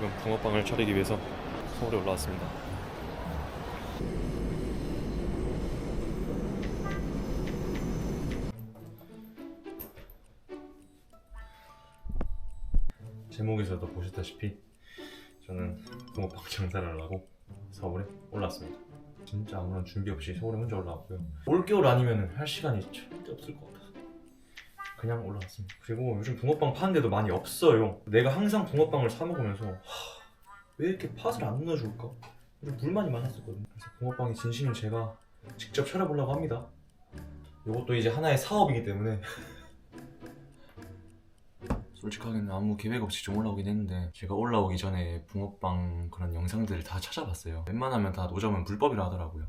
지금 붕어빵을 차리기 위해서 서울에 올라왔습니다. 제목에서도 보셨다시피 저는 붕어빵 장사를 하려고 서울에 올라왔습니다. 진짜 아무런 준비 없이 서울에 혼자 올라왔고요. 올겨울 아니면 할 시간이 절대 없을 것 같아서 그냥 올라왔습니다. 그리고 요즘 붕어빵 파는 데도 많이 없어요. 내가 항상 붕어빵을 사 먹으면서 하, 왜 이렇게 팥을 안 넣어줄까? 좀 불만이 많았었거든요. 그래서 붕어빵의 진심을 제가 직접 차려보려고 합니다. 이것도 이제 하나의 사업이기 때문에 솔직하게는 아무 계획 없이 좀 올라오긴 했는데 제가 올라오기 전에 붕어빵 그런 영상들을 다 찾아봤어요. 웬만하면 다 노점은 불법이라 하더라고요.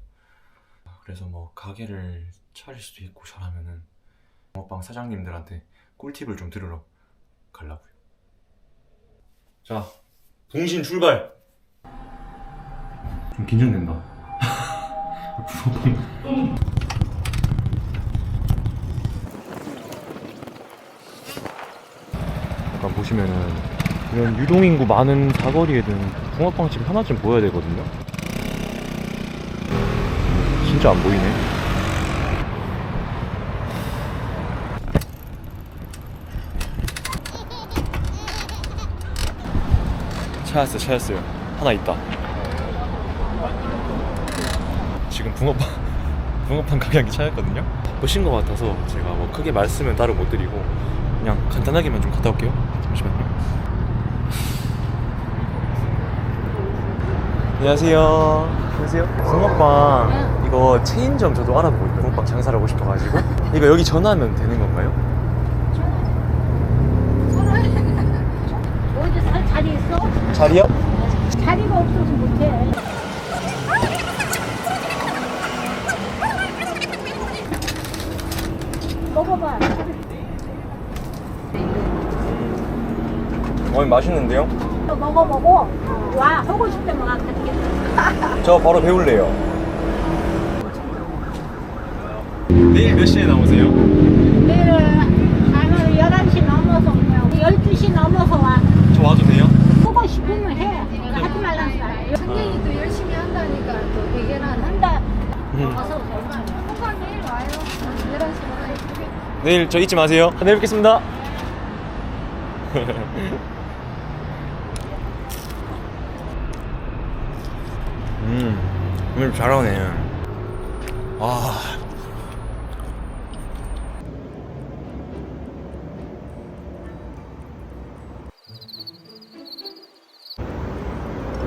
그래서 뭐 가게를 차릴 수도 있고 잘하면은 붕어빵 사장님들한테 꿀팁을 좀 들으러 가려고요. 자, 동신 출발! 좀 긴장된다. 붕어빵. 보시면은 이런 유동인구 많은 사거리에는 붕어빵집 하나쯤 보여야 되거든요. 진짜 안 보이네. 찾았어요, 찾았어요. 하나 있다. 지금 붕어빵, 붕어빵 가게 한개 찾았거든요. 바쁘신 것 같아서 제가 뭐 크게 말씀은 따로 못 드리고 그냥 간단하게만 좀 갔다 올게요. 잠시만요. 안녕하세요. 안녕하세요. 붕어빵 이거 체인점 저도 알아보고 있거든요. 붕어빵 장사를 하고 싶어가지고 이거 여기 전화하면 되는 건가요? 어디 살 자리 있어? 자리요? 자리가 없어서 못해. 먹어봐. 어 맛있는데요? 또 먹어보고 와 하고 싶다면 와 그렇게. 저 바로 배울래요. 내일 몇 시에 나오세요? 내일은 아마 11시 넘어서 오면 12시 넘어서 와. 저 와도 돼요? 하고 싶으면 해. 하지 말라는 말. 선생님이 또 열심히 한다니까 또 대결은 한다. 음. 어서 오세요. 항상 내일 와요. 11시 오라 내일 저 잊지 마세요. 내일 뵙겠습니다. 음, 오늘 잘하네. 아.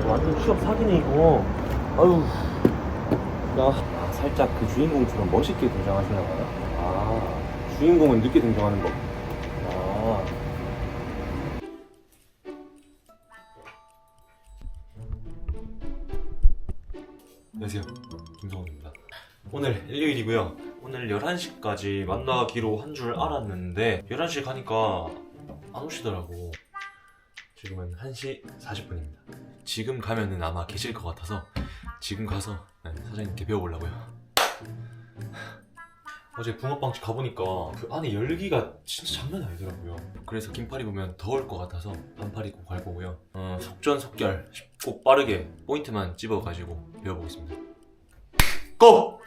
완전 취업 사기네 이거. 아유. 야, 살짝 그 주인공처럼 멋있게 등장하시나 봐요. 아, 주인공은 늦게 등장하는 법. 아. 안녕하세요. 김성훈입니다. 오늘 일요일이고요. 오늘 11시까지 만나기로 한 줄 알았는데 11시에 가니까 안 오시더라고. 지금은 1시 40분입니다. 지금 가면은 아마 계실 것 같아서 지금 가서 네, 사장님께 배워보려고요. 어제 붕어빵집 가보니까 그 안에 열기가 진짜 장난이 아니더라고요. 그래서 긴팔 입으면 더울 것 같아서 반팔 입고 갈 거고요. 어, 속전속결 쉽고 빠르게 포인트만 집어가지고 배워보겠습니다. 고!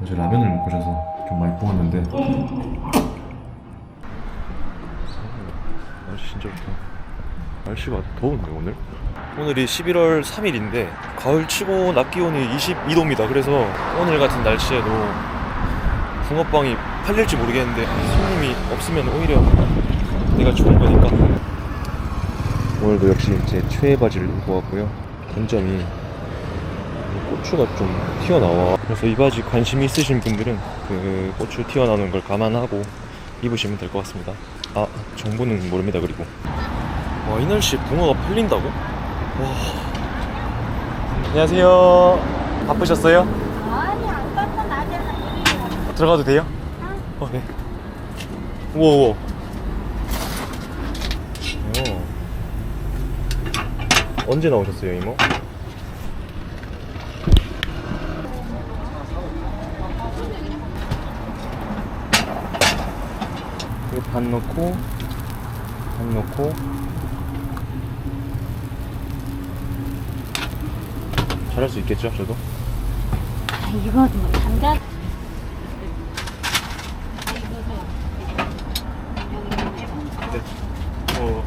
어제 라면을 먹고 자서 좀 많이 부었는데 날씨 진짜 좋다. 날씨가 더운데 오늘? 오늘이 11월 3일인데 가을 치고 낮 기온이 22도입니다. 그래서 오늘 같은 날씨에도 붕어빵이 팔릴지 모르겠는데 손님이 없으면 오히려 내가 좋은 거니까 오늘도 역시 제 최애 바지를 입고 왔고요. 단점이 고추가 좀 튀어나와 그래서 이 바지 관심 있으신 분들은 그 고추 튀어나오는 걸 감안하고 입으시면 될 것 같습니다. 아 정보는 모릅니다. 그리고 와 이 날씨에 붕어가 팔린다고? 와. 안녕하세요. 바쁘셨어요? 아니 안 깎아 나잖아. 들어가도 돼요? 어, 네. 우와, 우와. 오. 언제 나오셨어요, 이모? 이거 반 넣고, 반 넣고, 잘할 수 있겠죠, 저도? 아, 이거 뭐 담가. 어,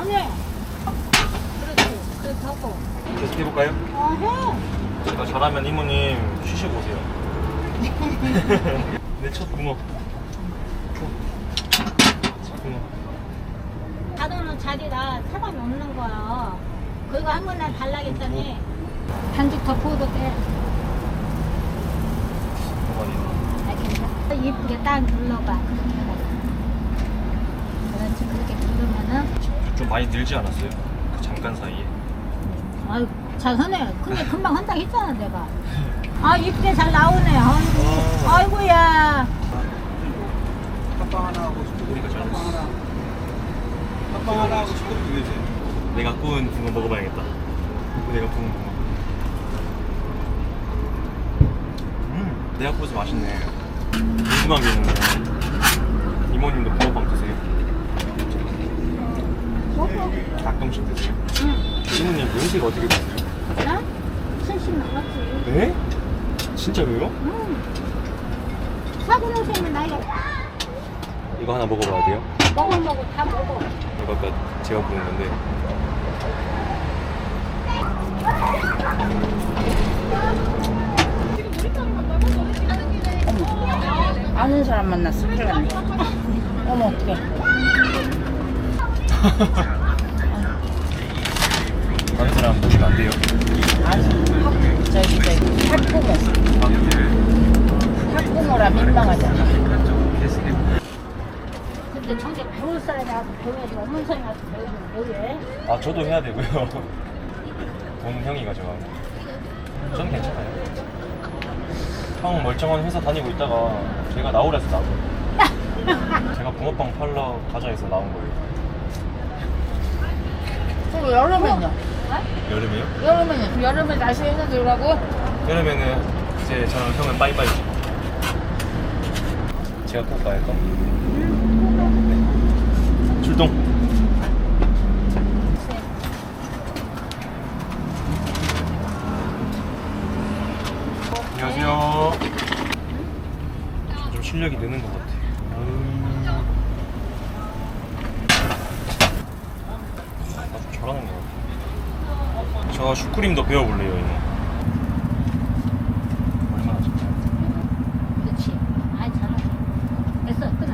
언니. 그렇지. 그렇게 하고. 계속 해볼까요? 어, 해. 제가 잘하면 이모님 쉬시고 오세요. 내첫 붕어. 가둬놓은 자리가 사람이 없는 거야. 그거 한 번만 달라겠더니 반죽 더 부어도 돼. 어머니. 아, 괜찮아. 이쁘게 딱 눌러봐. 그렇지. 그렇게 누르면은 좀 많이 늘지 않았어요? 그 잠깐 사이에. 아유 잘 하네. 근데 금방 한다 했잖아 내가. 아 이쁘게 잘 나오네. 아이고, 아이고야. 우리가 잘했어. 아빠 하나 하고 싶은 두 개지. 내가 구운 붕어 먹어봐야겠다. 내가 구운 붕어. 음, 내가 구워서 맛있네. 궁금한 게 있는데 이모님도 붕어빵 드세요? 가끔씩 드세요? 응. 이모님 연세가 어떻게 되세요? 나? 70 넘었지. 네? 진짜로요? 응. 사고 노세면 나이가 이거 하나 먹어봐야 돼요? 먹어 먹어 다 먹어. 이거 아까 제가 구운 건데 아는 사람 만났어. 큰일 났네. 어머, 어떡해. 다른 사람 먹이면 안 돼요? 아니, 학, 저기, 저기, 학부모. 학부모라 민망하잖아. 근데 저게 배울 사람이 와서 배워야지 없는 사람이 와서 배우면 뭐해? 아 저도 해야 되고요. 돈 형이 가져가고. 저는 괜찮아요. 형 멀쩡한 회사 다니고 있다가 제가 나오래서 나고. 제가 붕어빵 팔러 가자 해서 나온 거예요. 그리고 여름엔요. 여름에요? 여름에는 여름에 다시 회사 들어가고 여름에는 이제 저랑 형은 빠이빠이지. 제가 꼭 가야 까 출동. 안녕하세요. 좀 실력이 느는 것 같아. 음. 아주 잘하는 것 같아. 저 슈크림도 배워볼래요, 이모. 얼마나 좋죠? 그렇지. 아이 잘하네. 됐어 끊어.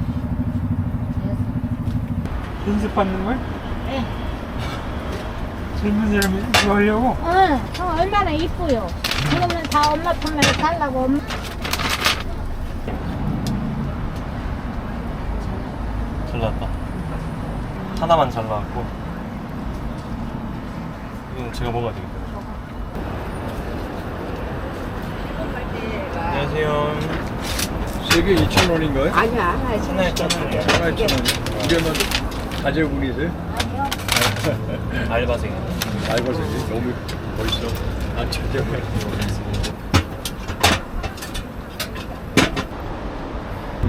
됐어. 연습하는 거야? 예. 젊은 사람이 이거 하려고? 응. 형 얼마나 이쁘요. 그러면 다 엄마 품에 살라고 엄마. 잘 나왔다. 하나만 잘 나왔고. 이건 제가 먹어야 되겠다. 안녕하세요. 세개 2,000원인가요? 아니야 하나에 천 하나에 천 원이에요. 하나에 1,000원. 이러면 가재분이세요? 알바생. 알바생이 너무 멋있어. 아, 자재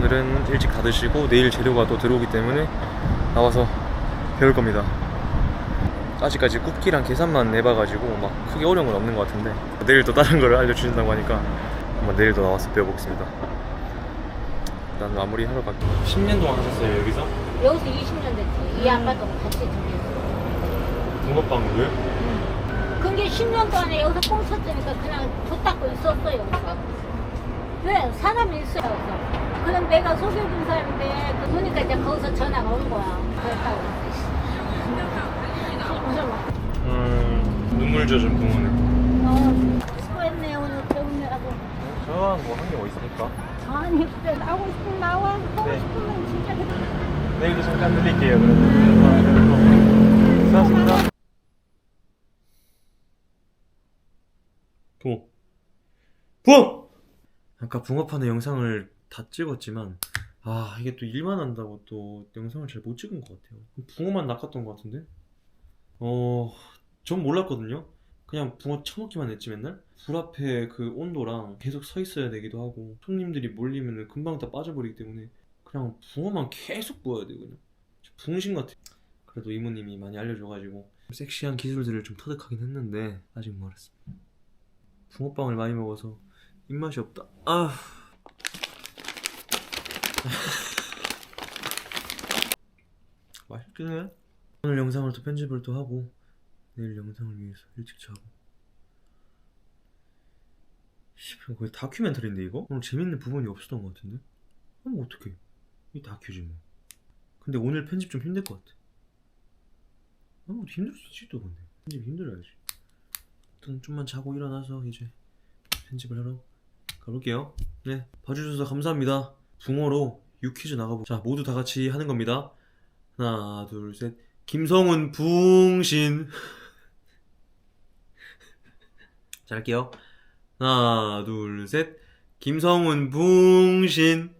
분. 오늘은 일찍 다 드시고 내일 재료가 또 들어오기 때문에 나와서 배울 겁니다. 아직까지 굽기랑 계산만 내봐가지고 막 크게 어려운 건 없는 것 같은데 내일 또 다른 거를 알려주신다고 하니까 한번 내일도 나와서 배워보겠습니다. 일단 마무리 하러 갈게요. 10년 동안 하셨어요 여기서? 여기서 20년 됐지. 이 아빠도 같이 들렸어. 붕어빵 왜? 그게 10년 동안에 여기서 꽁 쳤으니까 그냥 줬 닦고 있었어 여기서. 왜? 사람이 있어요. 그럼 내가 소개해준 사람인데 그 보니까 이제 거기서 전화가 온 거야. 그랬다고. 음 눈물 젖은 붕어네. 어, 수고했네 오늘 배우느라고. 저한 뭐한 게 어딨습니까? 아니 그래 나오고 싶으면 나와. 하고 네. 싶으면 진짜 그래. 내일도 잠깐 들릴게요 그러면. 수고하셨습니다. 붕어. 붕어! 아까 붕어파는 영상을 다 찍었지만 아 이게 또 일만 한다고 또 영상을 잘 못 찍은 것 같아요. 붕어만 낚았던 것 같은데? 어... 전 몰랐거든요. 그냥 붕어 처먹기만 했지 맨날? 불 앞에 그 온도랑 계속 서 있어야 되기도 하고 손님들이 몰리면 금방 다 빠져버리기 때문에 그냥 붕어만 계속 구워야 돼 그냥 붕신 같아 그래도 이모님이 많이 알려줘가지고 섹시한 기술들을 좀 터득하긴 했는데 아직 멀었어. 붕어빵을 많이 먹어서 입맛이 없다. 아. 맛있긴 해. 오늘 영상을 또 편집을 또 하고 내일 영상을 위해서 일찍 자고. 씨, 이거 거의 다큐멘터리인데 이거? 오늘 재밌는 부분이 없었던 것 같은데? 그럼 어떡해? 이 다큐지 뭐. 근데 오늘 편집 좀 힘들 것 같아. 아무것도 힘들 수 있지 또 근데 편집 힘들어야지. 아무튼 좀만 자고 일어나서 이제 편집을 하러 가볼게요. 네, 봐주셔서 감사합니다. 붕어로 유퀴즈 나가보. 자, 모두 다 같이 하는 겁니다. 하나, 둘, 셋. 김성훈 붕신. 자, 할게요. 하나, 둘, 셋. 김성훈 붕신.